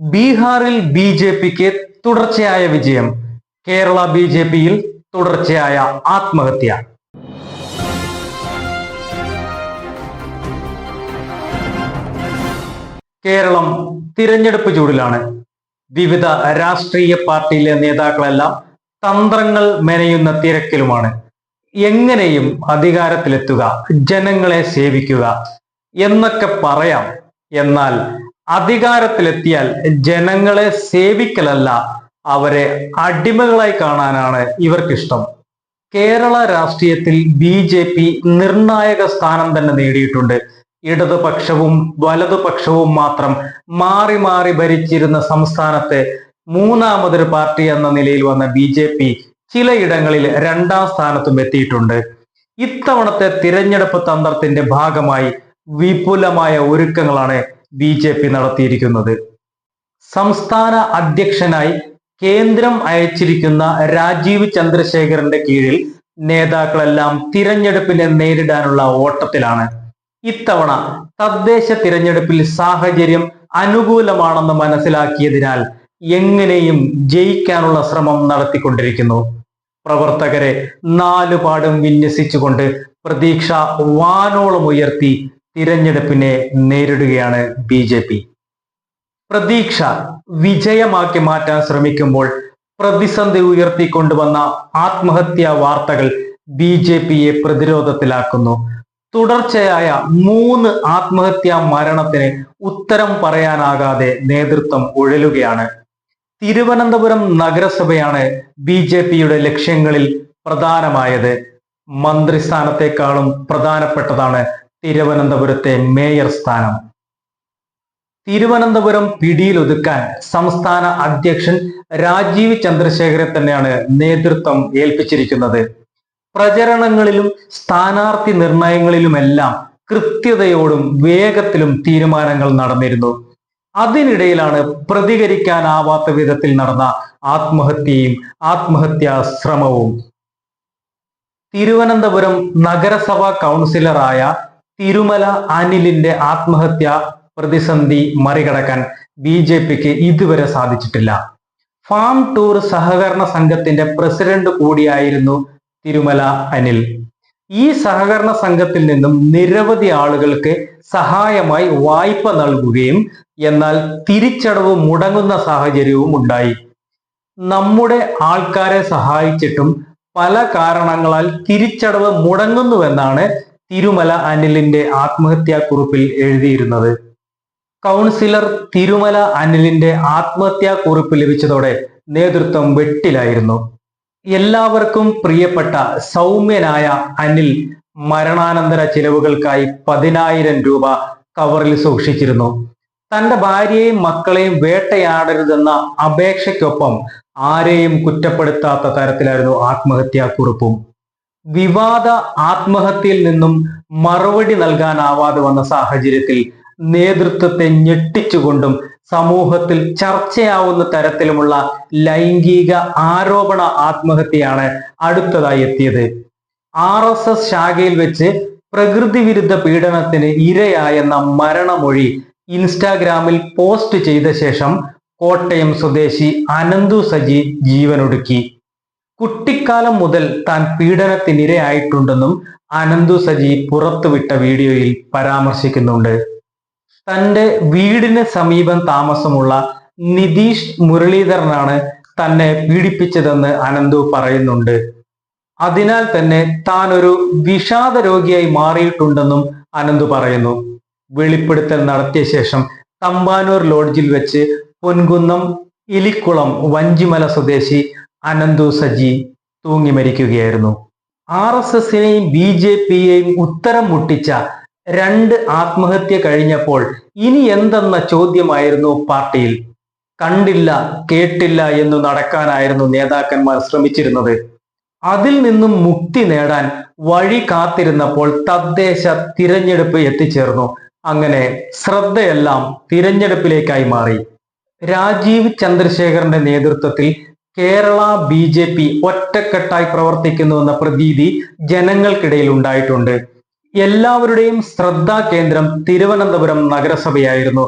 ബീഹാറിൽ B J പിക്ക് തുടർച്ചയായ വിജയം. കേരള ബി ജെ പിയിൽ തുടർച്ചയായ ആത്മഹത്യ. കേരളം തിരഞ്ഞെടുപ്പ് ചൂടിലാണ്. വിവിധ രാഷ്ട്രീയ പാർട്ടിയിലെ നേതാക്കളെല്ലാം തന്ത്രങ്ങൾ മെനയുന്ന തിരക്കിലുമാണ്. എങ്ങനെയും അധികാരത്തിലെത്തുക ജനങ്ങളെ സേവിക്കുക എന്നൊക്കെ പറയാം. എന്നാൽ അധികാരത്തിലെത്തിയാൽ ജനങ്ങളെ സേവിക്കലല്ല അവരെ അടിമകളായി കാണാനാണ് ഇവർക്കിഷ്ടം. കേരള രാഷ്ട്രീയത്തിൽ ബി ജെ പി നിർണായക സ്ഥാനം തന്നെ നേടിയിട്ടുണ്ട്. ഇടതുപക്ഷവും വലതുപക്ഷവും മാത്രം മാറി മാറി ഭരിച്ചിരുന്ന സംസ്ഥാനത്തെ മൂന്നാമതൊരു പാർട്ടി എന്ന നിലയിൽ വന്ന ബി ജെ പി ചിലയിടങ്ങളിൽ രണ്ടാം സ്ഥാനത്തും എത്തിയിട്ടുണ്ട്. ഇത്തവണത്തെ തിരഞ്ഞെടുപ്പ് തന്ത്രത്തിന്റെ ഭാഗമായി വിപുലമായ ഒരുക്കങ്ങളാണ് ബി ജെ പി നടത്തിയിരിക്കുന്നത്. സംസ്ഥാന അധ്യക്ഷനായി കേന്ദ്രം അയച്ചിരിക്കുന്ന രാജീവ് ചന്ദ്രശേഖരന്റെ കീഴിൽ നേതാക്കളെല്ലാം തിരഞ്ഞെടുപ്പിനെ നേരിടാനുള്ള ഓട്ടത്തിലാണ്. ഇത്തവണ തദ്ദേശ തിരഞ്ഞെടുപ്പിൽ സാഹചര്യം അനുകൂലമാണെന്ന് മനസ്സിലാക്കിയതിനാൽ എങ്ങനെയും ജയിക്കാനുള്ള ശ്രമം നടത്തിക്കൊണ്ടിരിക്കുന്നു. പ്രവർത്തകരെ നാലുപാടും വിന്യസിച്ചുകൊണ്ട് പ്രതീക്ഷ വാനോളം ഉയർത്തി തിരഞ്ഞെടുപ്പിനെ നേരിടുകയാണ് ബി ജെ പി. പ്രതീക്ഷ വിജയമാക്കി മാറ്റാൻ ശ്രമിക്കുമ്പോൾ പ്രതിസന്ധി ഉയർത്തിക്കൊണ്ടുവന്ന ആത്മഹത്യാ വാർത്തകൾ ബി ജെ പിയെ പ്രതിരോധത്തിലാക്കുന്നു. തുടർച്ചയായ മൂന്ന് ആത്മഹത്യാ മരണത്തിന് ഉത്തരം പറയാനാകാതെ നേതൃത്വം ഉഴലുകയാണ്. തിരുവനന്തപുരം നഗരസഭയാണ് ബി ജെ പിയുടെ ലക്ഷ്യങ്ങളിൽ പ്രധാനമായത്. മന്ത്രിസ്ഥാനത്തെക്കാളും പ്രധാനപ്പെട്ടതാണ് തിരുവനന്തപുരത്തെ മേയർ സ്ഥാനം. തിരുവനന്തപുരം പിടിയിലൊതുക്കാൻ സംസ്ഥാന അധ്യക്ഷൻ രാജീവ് ചന്ദ്രശേഖരെ തന്നെയാണ് നേതൃത്വം ഏൽപ്പിച്ചിരിക്കുന്നത്. പ്രചരണങ്ങളിലും സ്ഥാനാർത്ഥി നിർണയങ്ങളിലുമെല്ലാം കൃത്യതയോടും വേഗത്തിലും തീരുമാനങ്ങൾ നടന്നിരുന്നു. അതിനിടയിലാണ് പ്രതികരിക്കാനാവാത്ത വിധത്തിൽ നടന്ന ആത്മഹത്യയും ആത്മഹത്യാ ശ്രമവും. തിരുവനന്തപുരം നഗരസഭാ കൗൺസിലറായ തിരുമല അനിലിന്റെ ആത്മഹത്യ പ്രതിസന്ധി മറികടക്കാൻ ബി ജെ പിക്ക് ഇതുവരെ സാധിച്ചിട്ടില്ല. ഫാം ടൂർ സഹകരണ സംഘത്തിന്റെ പ്രസിഡന്റ് കൂടിയായിരുന്നു തിരുമല അനിൽ. ഈ സഹകരണ സംഘത്തിൽ നിന്നും നിരവധി ആളുകൾക്ക് സഹായമായി വായ്പ നൽകുകയും എന്നാൽ തിരിച്ചടവ് മുടങ്ങുന്ന സാഹചര്യവും ഉണ്ടായി. നമ്മുടെ ആൾക്കാരെ സഹായിച്ചിട്ടും പല കാരണങ്ങളാൽ തിരിച്ചടവ് മുടങ്ങുന്നുവെന്നാണ് തിരുമല അനിലിന്റെ ആത്മഹത്യാക്കുറിപ്പിൽ എഴുതിയിരുന്നത്. കൗൺസിലർ തിരുമല അനിലിന്റെ ആത്മഹത്യാക്കുറിപ്പ് ലഭിച്ചതോടെ നേതൃത്വം വെട്ടിലായിരുന്നു. എല്ലാവർക്കും പ്രിയപ്പെട്ട സൗമ്യനായ അനിൽ മരണാനന്തര ചിലവുകൾക്കായി പതിനായിരം രൂപ കവറിൽ സൂക്ഷിച്ചിരുന്നു. തന്റെ ഭാര്യയെയും മക്കളെയും വേട്ടയാടരുതെന്ന അപേക്ഷയ്ക്കൊപ്പം ആരെയും കുറ്റപ്പെടുത്താത്ത തരത്തിലായിരുന്നു ആത്മഹത്യാക്കുറിപ്പും. വിവാദ ആത്മഹത്യയിൽ നിന്നും മറുപടി നൽകാനാവാതെ വന്ന സാഹചര്യത്തിൽ നേതൃത്വത്തെ ഞെട്ടിച്ചുകൊണ്ടും സമൂഹത്തിൽ ചർച്ചയാവുന്ന തരത്തിലുമുള്ള ലൈംഗിക ആരോപണ ആത്മഹത്യയാണ് അടുത്തതായി എത്തിയത്. ആർ എസ് എസ് ശാഖയിൽ വെച്ച് പ്രകൃതി വിരുദ്ധ പീഡനത്തിന് ഇരയായെന്ന മരണമൊഴി ഇൻസ്റ്റാഗ്രാമിൽ പോസ്റ്റ് ചെയ്ത ശേഷം കോട്ടയം സ്വദേശി അനന്തു സജി ജീവനൊടുക്കി. കുട്ടിക്കാലം മുതൽ താൻ പീഡനത്തിനിരയായിട്ടുണ്ടെന്നും അനന്തു സജി പുറത്തുവിട്ട വീഡിയോയിൽ പരാമർശിക്കുന്നുണ്ട്. തന്റെ വീടിന് സമീപം താമസമുള്ള നിതീഷ് മുരളീധരനാണ് തന്നെ പീഡിപ്പിച്ചതെന്ന് അനന്തു പറയുന്നുണ്ട്. അതിനാൽ തന്നെ താൻ ഒരു വിഷാദ രോഗിയായി മാറിയിട്ടുണ്ടെന്നും അനന്തു പറയുന്നു. വെളിപ്പെടുത്തൽ നടത്തിയ ശേഷം തമ്പാനൂർ ലോഡ്ജിൽ വെച്ച് പൊൻകുന്നം ഇലിക്കുളം വഞ്ചിമല സ്വദേശി അനന്തു സജി തൂങ്ങി മരിക്കുകയായിരുന്നു. ആർ എസ് എസിനെയും ബി ജെ പിയെയും ഉത്തരം മുട്ടിച്ച രണ്ട് ആത്മഹത്യ കഴിഞ്ഞപ്പോൾ ഇനി എന്തെന്ന ചോദ്യമായിരുന്നു പാർട്ടിയിൽ. കണ്ടില്ല കേട്ടില്ല എന്ന് നടക്കാനായിരുന്നു നേതാക്കന്മാർ ശ്രമിച്ചിരുന്നത്. അതിൽ നിന്നും മുക്തി നേടാൻ വഴി കാത്തിരുന്നപ്പോൾ തദ്ദേശ തിരഞ്ഞെടുപ്പ് എത്തിച്ചേർന്നു. അങ്ങനെ ശ്രദ്ധയെല്ലാം തിരഞ്ഞെടുപ്പിലേക്കായി മാറി. രാജീവ് ചന്ദ്രശേഖരന്റെ നേതൃത്വത്തിൽ കേരള ബി ജെ പി ഒറ്റക്കെട്ടായി പ്രവർത്തിക്കുന്നുവെന്ന പ്രതീതി ജനങ്ങൾക്കിടയിൽ ഉണ്ടായിട്ടുണ്ട്. എല്ലാവരുടെയും ശ്രദ്ധാ കേന്ദ്രം തിരുവനന്തപുരം നഗരസഭയായിരുന്നു.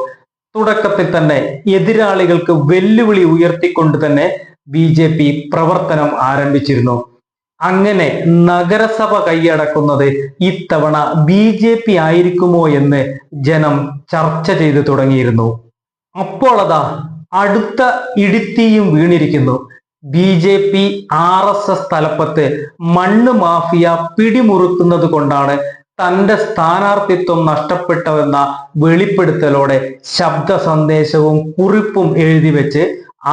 തുടക്കത്തിൽ തന്നെ എതിരാളികൾക്ക് വെല്ലുവിളി ഉയർത്തിക്കൊണ്ട് തന്നെ ബി ജെ പി പ്രവർത്തനം ആരംഭിച്ചിരുന്നു. അങ്ങനെ നഗരസഭ കൈയടക്കുന്നത് ഇത്തവണ ബി ജെ പി ആയിരിക്കുമോ എന്ന് ജനം ചർച്ച ചെയ്തു തുടങ്ങിയിരുന്നു. അപ്പോൾ അതാ അടുത്ത ഇടുത്തിയും വീണിരിക്കുന്നു. B J P R S S തലപ്പത്ത് മണ്ണ് മാഫിയ പിടിമുറുക്കുന്നത് കൊണ്ടാണ് തന്റെ സ്ഥാനാർത്ഥിത്വം നഷ്ടപ്പെട്ടവെന്ന വെളിപ്പെടുത്തലോടെ ശബ്ദ സന്ദേശവും കുറിപ്പും എഴുതി വെച്ച്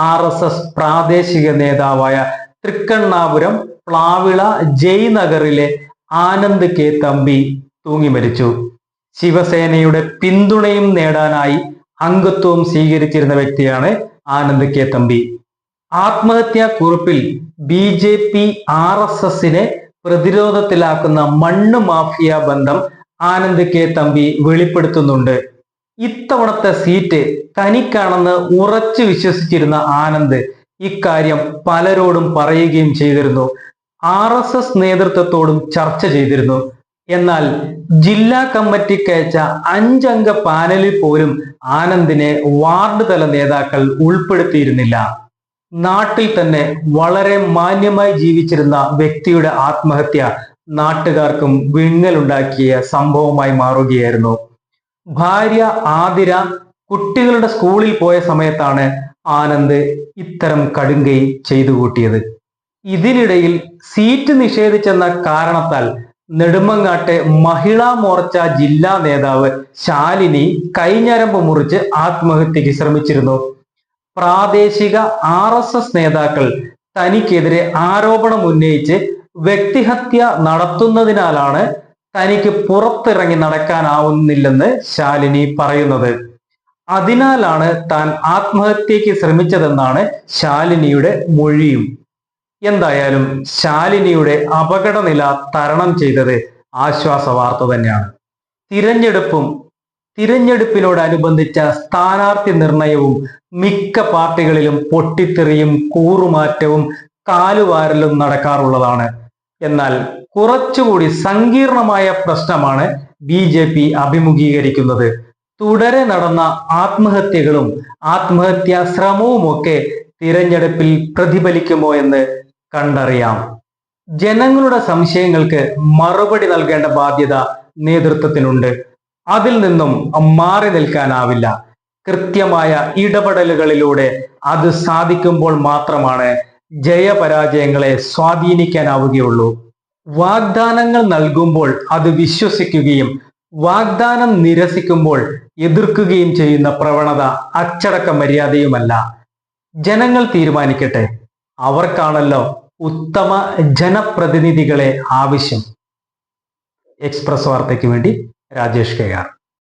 ആർ എസ് എസ് പ്രാദേശിക നേതാവായ തൃക്കണ്ണാപുരം പ്ലാവിള ജയ്നഗറിലെ ആനന്ദ് കെ തമ്പി തൂങ്ങി മരിച്ചു. ശിവസേനയുടെ പിന്തുണയും നേടാനായി അംഗത്വവും സ്വീകരിച്ചിരുന്ന വ്യക്തിയാണ് ആനന്ദ് കെ തമ്പി. ആത്മഹത്യാ കുറിപ്പിൽ B J P R S എസിനെ പ്രതിരോധത്തിലാക്കുന്ന മണ്ണ് മാഫിയ ബന്ധം ആനന്ദ് കെ തമ്പി വെളിപ്പെടുത്തുന്നുണ്ട്. ഇത്തവണത്തെ സീറ്റ് തനിക്കാണെന്ന് ഉറച്ചു വിശ്വസിച്ചിരുന്ന ആനന്ദ് ഇക്കാര്യം പലരോടും പറയുകയും ചെയ്തിരുന്നു. ആർ എസ് എസ് നേതൃത്വത്തോടും ചർച്ച ചെയ്തിരുന്നു. എന്നാൽ ജില്ലാ കമ്മിറ്റിക്ക് അയച്ച അഞ്ചംഗ പാനലിൽ പോലും ആനന്ദിനെ വാർഡ് തല നേതാക്കൾ ഉൾപ്പെടുത്തിയിരുന്നില്ല. നാട്ടിൽ തന്നെ വളരെ മാന്യമായി ജീവിച്ചിരുന്ന വ്യക്തിയുടെ ആത്മഹത്യ നാട്ടുകാർക്കും വിങ്ങലുണ്ടാക്കിയ സംഭവമായി മാറുകയായിരുന്നു. ഭാര്യ ആതിര കുട്ടികളുടെ സ്കൂളിൽ പോയ സമയത്താണ് ആനന്ദ് ഇത്തരം കടുങ്കൈ ചെയ്തു കൂട്ടിയത്. ഇതിനിടയിൽ സീറ്റ് നിഷേധിച്ചെന്ന കാരണത്താൽ നെടുമങ്ങാട്ടെ മഹിളാ മോർച്ച ജില്ലാ നേതാവ് ശാലിനി കൈഞ്ഞരമ്പ് മുറിച്ച് ആത്മഹത്യക്ക് ശ്രമിച്ചിരുന്നു. പ്രാദേശിക ആർ എസ് എസ് നേതാക്കൾ തനിക്കെതിരെ ആരോപണം ഉന്നയിച്ച് വ്യക്തിഹത്യ നടത്തുന്നതിനാലാണ് തനിക്ക് പുറത്തിറങ്ങി നടക്കാനാവുന്നില്ലെന്ന് ശാലിനി പറയുന്നത്. അതിനാലാണ് താൻ ആത്മഹത്യക്ക് ശ്രമിച്ചതെന്നാണ് ശാലിനിയുടെ മൊഴിയും. എന്തായാലും ശാലിനിയുടെ അപകടനില തരണം ചെയ്തത് ആശ്വാസ വാർത്ത തന്നെയാണ്. തിരഞ്ഞെടുപ്പും തിരഞ്ഞെടുപ്പിനോടനുബന്ധിച്ച സ്ഥാനാർത്ഥി നിർണയവും മിക്ക പാർട്ടികളിലും പൊട്ടിത്തെറിയും കൂറുമാറ്റവും കാലുവാരലും നടക്കാറുള്ളതാണ്. എന്നാൽ കുറച്ചുകൂടി സങ്കീർണമായ പ്രശ്നമാണ് ബി ജെ പി അഭിമുഖീകരിക്കുന്നത്. തുടരെ നടന്ന ആത്മഹത്യകളും ആത്മഹത്യാ ശ്രമവുമൊക്കെ തിരഞ്ഞെടുപ്പിൽ പ്രതിഫലിക്കുമോ എന്ന് കണ്ടറിയാം. ജനങ്ങളുടെ സംശയങ്ങൾക്ക് മറുപടി നൽകേണ്ട ബാധ്യത നേതൃത്വത്തിനുണ്ട്. അതിൽ നിന്നും മാറി നിൽക്കാനാവില്ല. കൃത്യമായ ഇടപെടലുകളിലൂടെ അത് സാധിക്കുമ്പോൾ മാത്രമാണ് ജയപരാജയങ്ങളെ സ്വാധീനിക്കാനാവുകയുള്ളൂ. വാഗ്ദാനങ്ങൾ നൽകുമ്പോൾ അത് വിശ്വസിക്കുകയും വാഗ്ദാനം നിരസിക്കുമ്പോൾ എതിർക്കുകയും ചെയ്യുന്ന പ്രവണത അച്ചടക്ക മര്യാദയുമല്ല. ജനങ്ങൾ തീരുമാനിക്കട്ടെ. അവർക്കാണല്ലോ ഉത്തമ ജനപ്രതിനിധികളെ ആവശ്യം. എക്സ്പ്രസ് വാർത്തയ്ക്ക് വേണ്ടി രാജേഷ് കെ ആർ